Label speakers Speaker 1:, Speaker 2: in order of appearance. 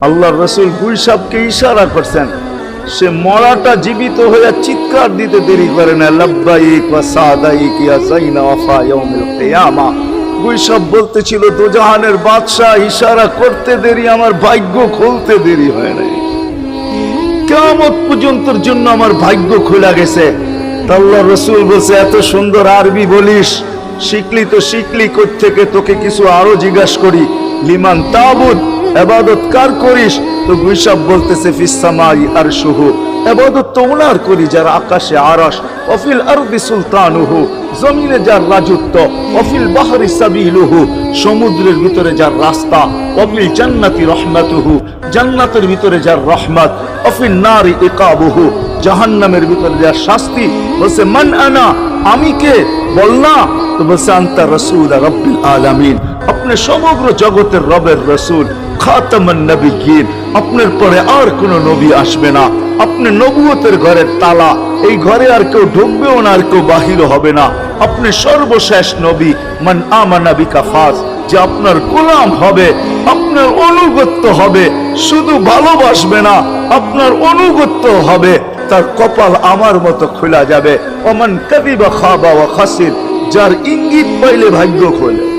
Speaker 1: আল্লাহ রসুল গুলসাবকে ইশারা করছেন। সে মরাটা জীবিত হয়ে চিৎকার দিতে দেরি করে না। বলতেছিল বাদশাহ ইশারা করতে দেরি, আমার ভাগ্য খুলতে দেরি হয় নাই। কেমন পর্যন্তর জন্য আমার ভাগ্য খোলা গেছে। আল্লাহ রসুল বলছে, এত সুন্দর আরবি বলিস। শিখলি তো শিখলি থেকে তোকে কিছু আরও জিজ্ঞাসা করি। লিমান তাবুদ এবাদত কার করিস? তো গুইসাব বলতেছে ফিসামাই আর শুহু এবাদত তো ওনার করি, যার আকাশে আরস অফিল আরবি সুলতানুহু, জমিনে যার রাজত্ব। অফিল বাহারি সাবিলুহু, সমুদ্রের ভিতরে যার রাস্তা। অফিল জান্নাতি রহমাতুহু, জান্নাতের ভিতরে যার রহমত। অফিল নারী ইকাবুহু, জাহান্নামের ভিতরে যার শাস্তি। বলছে, মান আনা? আমি কে? বল না। তো বলছে, আন্তা রসুল রব্বিল আলামিন। আপনি সমগ্র জগতের রবের রসুল আপনার পরে আর কোন নবী আসবে না। আপনি নবুয়তের ঘরের তালা। এই ঘরে আর কেউ ঢুকবেও না, আর কেউ বাহির হবে না। আপনি সর্বশেষ নবী, মান আমানা বিকাফাস যে আপনার গোলাম হবে, আপনার অনুগত্য হবে, শুধু ভালোবাসবে না, আপনার অনুগত্য হবে, তার কপাল আমার মতো খোলা যাবে। অমান কবি বা খাবা ওয়া খাসির। যার ইঙ্গিত পাইলে ভাগ্য খোলে।